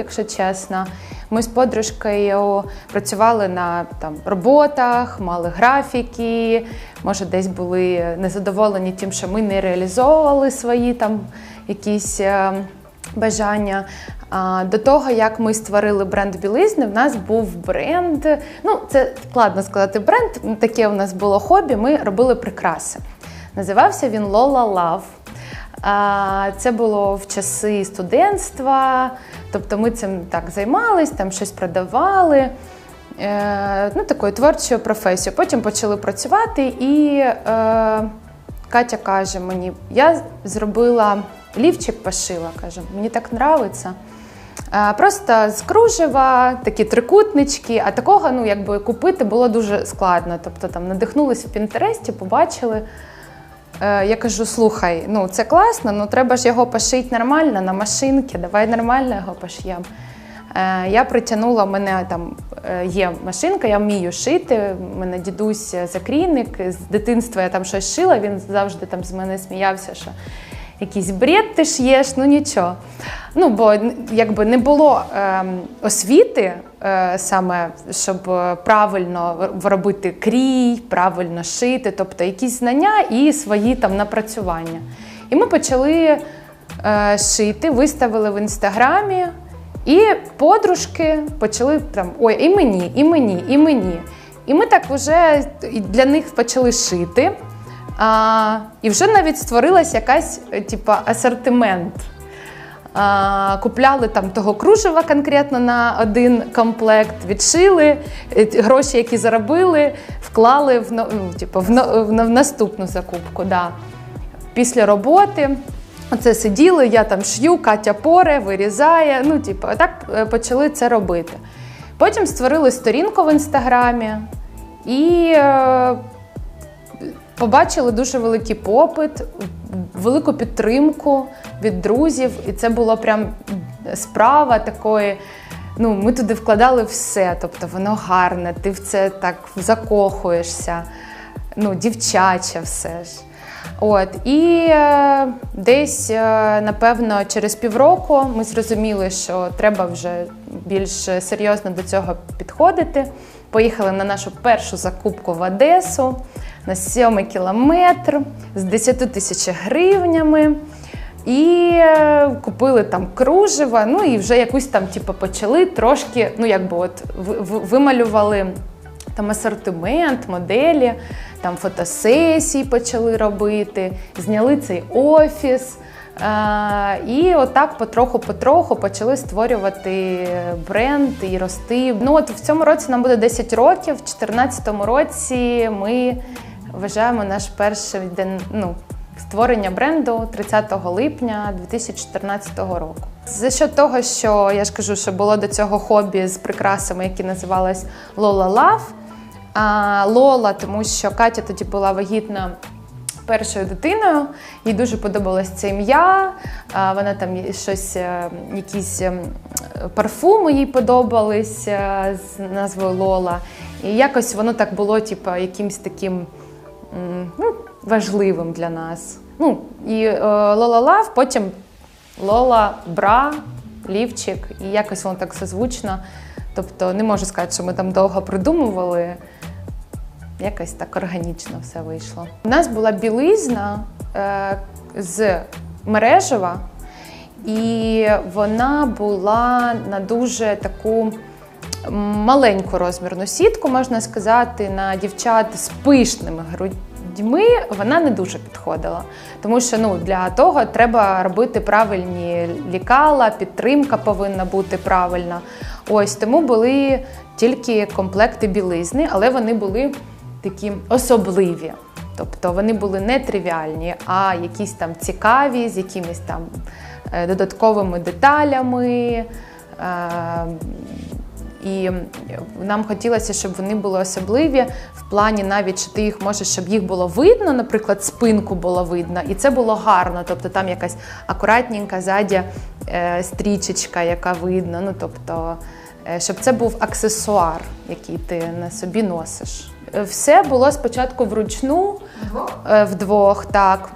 якщо чесно. Ми з подружкою працювали на там, роботах, мали графіки, може, десь були незадоволені тим, що ми не реалізовували свої там якісь е, бажання. До того, як ми створили бренд білизни, в нас був бренд. Ну, це складно сказати бренд. Таке у нас було хобі. Ми робили прикраси. Називався він Lola Love. Це було в часи студентства, тобто ми цим так займались, там щось продавали. Е, ну, такою творчою професією. Потім почали працювати, і е, Катя каже мені: я зробила лівчик пошила, каже, мені так подобається. Е, Просто з кружева, такі трикутнички, а такого ну, якби купити було дуже складно. Тобто там надихнулись в Пінтересті, побачили. Е, Я кажу: слухай, ну це класно, ну треба ж його пошити нормально на машинки, давай нормально його пошиємо. Е, Я притягнула, мене там е, є машинка, я вмію шити. У мене дідусь закрійник. З дитинства я там щось шила, він завжди там з мене сміявся, що якийсь бред ти ш'єш, ну нічого. Ну, бо якби не було е, освіти саме, щоб е, правильно робити крій, правильно шити, тобто якісь знання і свої там напрацювання. І ми почали е, шити, виставили в інстаграмі, і подружки почали там ой, і мені, і мені, і мені. І ми так вже для них почали шити. А, І вже навіть створилась якась типа асортимент. Купляли там того кружева конкретно на один комплект, відшили, е, гроші, які заробили, вклали в ну, типу, в, наступну закупку. Да. Після роботи оце сиділи, я там шью, Катя поре, вирізає. Ну, типу, так е, почали це робити. Потім створили сторінку в інстаграмі і. Побачили дуже великий попит, велику підтримку від друзів, і це було прям справа такої. Ну, ми туди вкладали все, тобто воно гарне, ти в це так закохуєшся, ну, дівчаче все ж. От, І е, десь, е, напевно, через півроку ми зрозуміли, що треба вже більш серйозно до цього підходити. Поїхали на нашу першу закупку в Одесу на сьомий кілометр з 10 тисяч гривнями. І е, купили там кружева, ну і вже якусь там, типу, почали трошки, ну якби от вималювали там асортимент, моделі, там фотосесії почали робити, зняли цей офіс. А, і отак потроху-потроху почали створювати бренд і рости. Ну от в цьому році нам буде 10 років, в 2014 році ми вважаємо наш перший день ну, створення бренду 30 липня 2014 року. За що того, що я ж кажу, що було до цього хобі з прикрасами, які називались Lola Love. А Лола, тому що Катя тоді була вагітна першою дитиною, їй дуже подобалось це ім'я. Вона там щось, е, якісь ем, парфуми їй подобались е, з назвою Лола. І якось воно так було, типу, якимсь таким ну, важливим для нас. Ну, І е, Лола Лав, потім Лола Бра, Лівчик, і якось воно так созвучно. Тобто не можу сказати, що ми там довго придумували. Якось так органічно все вийшло. У нас була білизна е, з мережева, і вона була на дуже таку маленьку розмірну сітку, можна сказати, на дівчат з пишними грудьми вона не дуже підходила. Тому що ну, для того треба робити правильні лікала, підтримка повинна бути правильна. Ось тому були тільки комплекти білизни, але вони були такі особливі. Тобто вони були не тривіальні, а якісь там цікаві, з якимись там е, додатковими деталями. Е, і нам хотілося, щоб вони були особливі в плані, навіть що ти їх можеш, щоб їх було видно, наприклад, спинку було видно, і це було гарно. Тобто там якась акуратненька ззаді е, стрічечка, яка видно. Ну тобто, е, щоб це був аксесуар, який ти на собі носиш. Все було спочатку вручну, вдвох, так.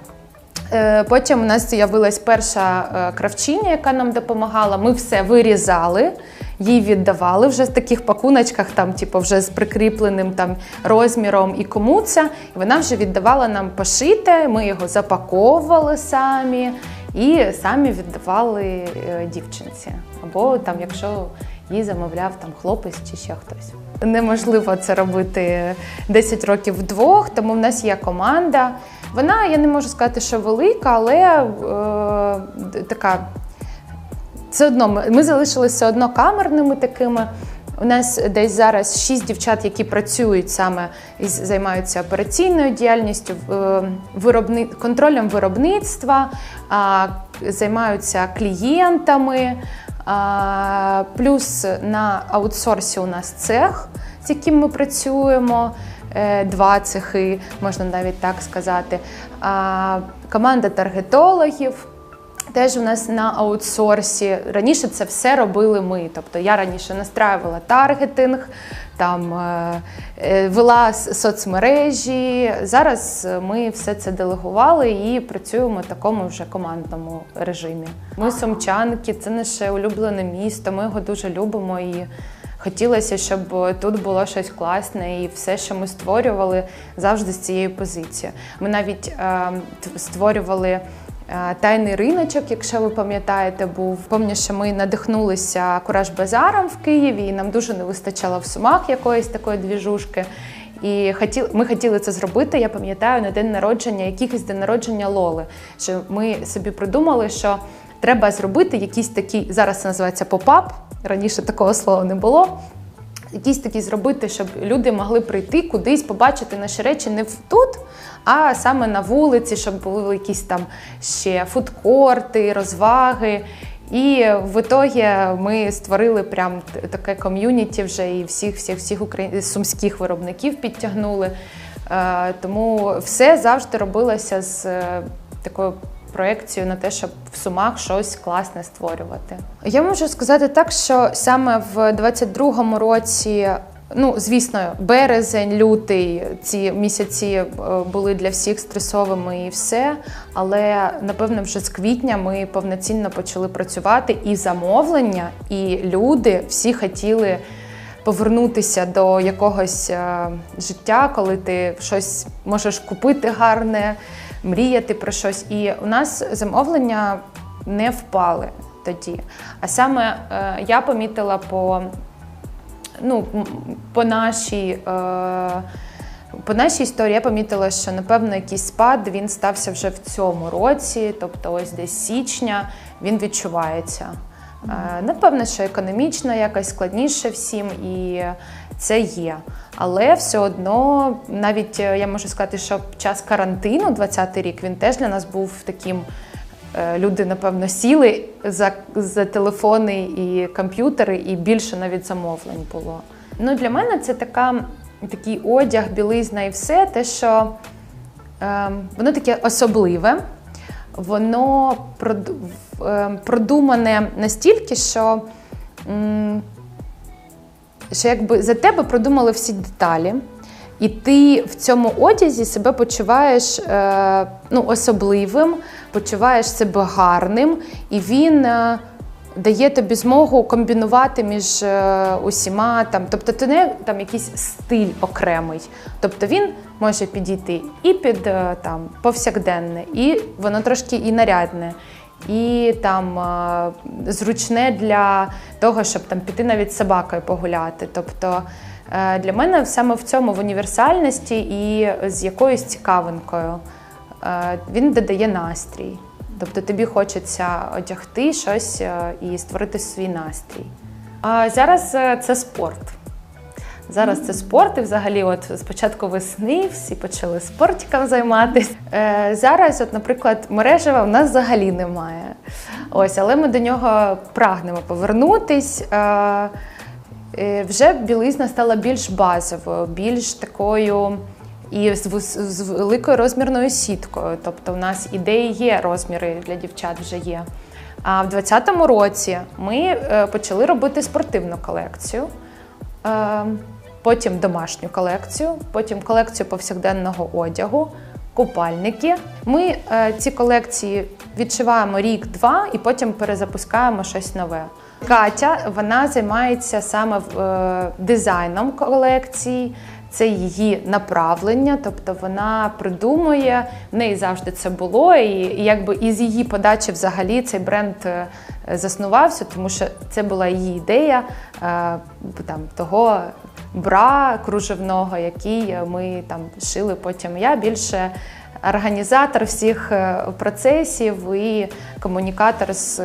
Е, потім у нас з'явилась перша е, кравчиня, яка нам допомагала. Ми все вирізали, їй віддавали вже в таких пакуночках, там, типу, вже з прикріпленим там розміром і кому це. І вона вже віддавала нам пошити. Ми його запаковували самі і самі віддавали е, дівчинці. Або там, якщо її замовляв там хлопець чи ще хтось. Неможливо це робити 10 років вдвох, тому в нас є команда. Вона, я не можу сказати, що велика, але е, така. Все одно ми, ми залишилися все одно камерними такими. У нас десь зараз шість дівчат, які працюють саме і займаються операційною діяльністю, е, виробни... контролем виробництва, займаються клієнтами. Плюс на аутсорсі у нас цех, з яким ми працюємо. Е, два цехи, можна навіть так сказати. Команда таргетологів. Теж у нас на аутсорсі. Раніше це все робили ми. Тобто я раніше настраювала таргетинг, там е, е, вела соцмережі. Зараз ми все це делегували і працюємо в такому вже командному режимі. Ми сумчанки, це наше улюблене місто. Ми його дуже любимо і. Хотілося, щоб тут було щось класне, і все, що ми створювали, завжди з цієї позиції. Ми навіть е, створювали е, тайний риночок, якщо ви пам'ятаєте, був Пам'ятаю, що ми надихнулися кураж базаром в Києві, і нам дуже не вистачало в сумах якоїсь такої двіжушки. І хотіли, ми хотіли це зробити. Я пам'ятаю на день народження, якихось день народження Лоли. Що ми собі придумали, що треба зробити якийсь такий зараз це називається попап. Раніше такого слова не було. Якісь такі зробити, щоб люди могли прийти кудись, побачити наші речі не тут, а саме на вулиці, щоб були якісь там ще фудкорти, розваги. І в ітогі ми створили прям таке ком'юніті вже і всіх всіх всіх україн... сумських виробників підтягнули. Е, тому все завжди робилося з е, такою проекцію на те, щоб в сумах щось класне створювати. Я можу сказати так, що саме в 22-му році. Ну, звісно, березень, лютий ці місяці е, були для всіх стресовими і все. Але напевно, вже з квітня ми повноцінно почали працювати і замовлення, і люди всі хотіли повернутися до якогось е, життя, коли ти щось можеш купити гарне мріяти про щось. І у нас замовлення не впали тоді. А саме е, я помітила по ну, по нашій. Е, по нашій історії я помітила, що напевно якийсь спад він стався вже в цьому році, тобто ось десь січня він відчувається. Е, напевно, що економічно якось складніше всім, і це є. Але все одно, навіть е, я можу сказати, що час карантину, 20-й рік, він теж для нас був таким. Е, люди, напевно, сіли за за телефони і комп'ютери, і більше навіть замовлень було. Ну, Для мене це така, такий одяг, білизна і все, те, що е, воно таке особливе, воно е, продумане настільки, що. М що якби за тебе продумали всі деталі, і ти в цьому одязі себе почуваєш е, ну, особливим, почуваєш себе гарним, і він е, дає тобі змогу комбінувати між е, усіма. Там, Тобто це не там якийсь стиль окремий. Тобто він може підійти і під е, там, повсякденне, і воно трошки і нарядне і там е, зручне для того, щоб там піти навіть собакою погуляти. Тобто е, для мене саме в цьому в універсальності і з якоюсь цікавинкою е, він додає настрій. Тобто тобі хочеться одягти щось і створити свій настрій. А зараз це спорт. Зараз це спорт, і взагалі, от з початку весни всі почали спортиком займатися. Е, Зараз, от, наприклад, мережева в нас взагалі немає. Ось, але ми до нього прагнемо повернутись. Е, е, Вже білизна стала більш базовою, більш такою. І з, з великою розмірною сіткою. Тобто, у нас ідеї є, розміри для дівчат вже є. А в 2020 році ми е, почали робити спортивну колекцію. Е, потім домашню колекцію, потім колекцію повсякденного одягу, купальники. Ми е, ці колекції відшиваємо рік-два і потім перезапускаємо щось нове. Катя вона займається саме е, дизайном колекцій. Це її направлення, тобто вона придумує, в неї завжди це було, і, і якби із її подачі взагалі цей бренд е, заснувався, тому що це була її ідея е, там, того бра кружевного, який ми там шили потім. Я більше організатор всіх е, процесів і комунікатор з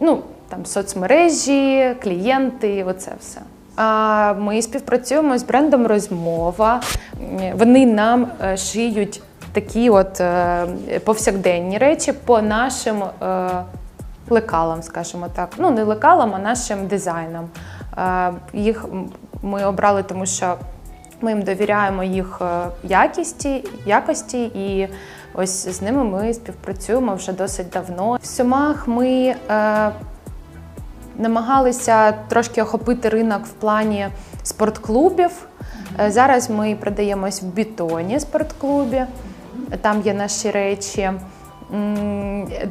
ну, там, соцмережі, клієнти, оце все. Ми співпрацюємо з брендом Розмова. Вони нам е, шиють такі от е, повсякденні речі по нашим е, лекалам, скажімо так. Ну, не лекалам, а нашим дизайнам. Їх ми обрали, тому що ми їм довіряємо їх якісті, якості, і ось з ними ми співпрацюємо вже досить давно. В Сумах ми намагалися трошки охопити ринок в плані спортклубів. Е, Зараз ми продаємось в бетоні спортклубі, там є наші речі.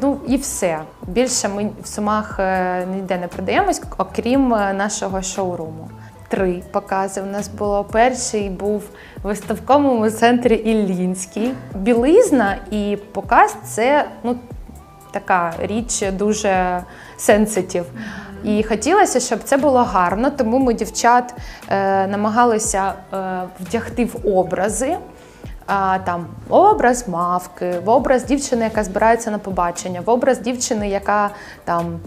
Ну і все. Більше ми в Сумах е, ніде не продаємось, окрім е, нашого шоуруму. Три покази в нас було. Перший був в виставковому центрі Іллінський. Білизна і показ це ну, така річ дуже сенситив. І хотілося, щоб це було гарно, тому ми дівчат е, намагалися е, вдягти в образи. А, там образ мавки, в образ дівчини, яка збирається на побачення, в образ дівчини, яка там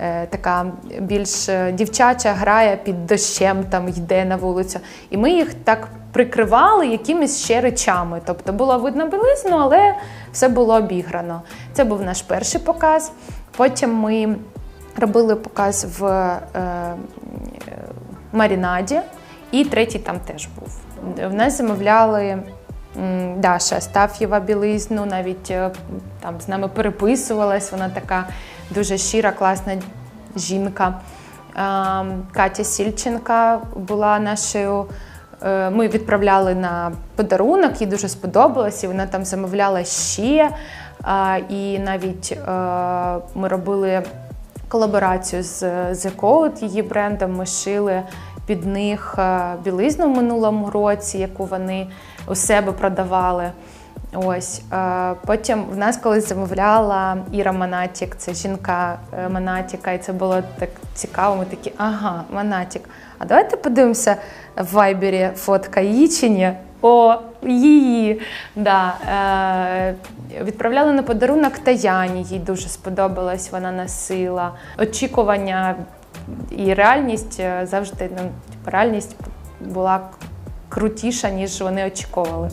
е, така більш е, дівчача грає під дощем, там йде на вулицю. І ми їх так прикривали якимись ще речами. Тобто було видно білизну, але все було обіграно. Це був наш перший показ. Потім ми робили показ в е, Марінаді, і третій там теж був. В нас замовляли Даша Астаф'єва білизну, навіть е, там з нами переписувалась. Вона така дуже щира, класна жінка. Катя Сільченка була нашою. Е, Ми відправляли на подарунок, їй дуже сподобалось, і вона там замовляла ще. І навіть е, ми робили колаборацію з The Code, її брендом. Ми шили під них е, білизну в минулому році, яку вони у себе продавали. Ось е, потім в нас колись замовляла Іра Монатік, це жінка е, Монатіка, і це було так цікаво. Ми такі, ага, Монатік. А давайте подивимося в вайбері фотка її чи ні? О, її. Да. Е, відправляли на подарунок Таяні, їй дуже сподобалась, вона носила. Очікування і реальність е, завжди ну, типу, реальність була крутіша, ніж вони очікували.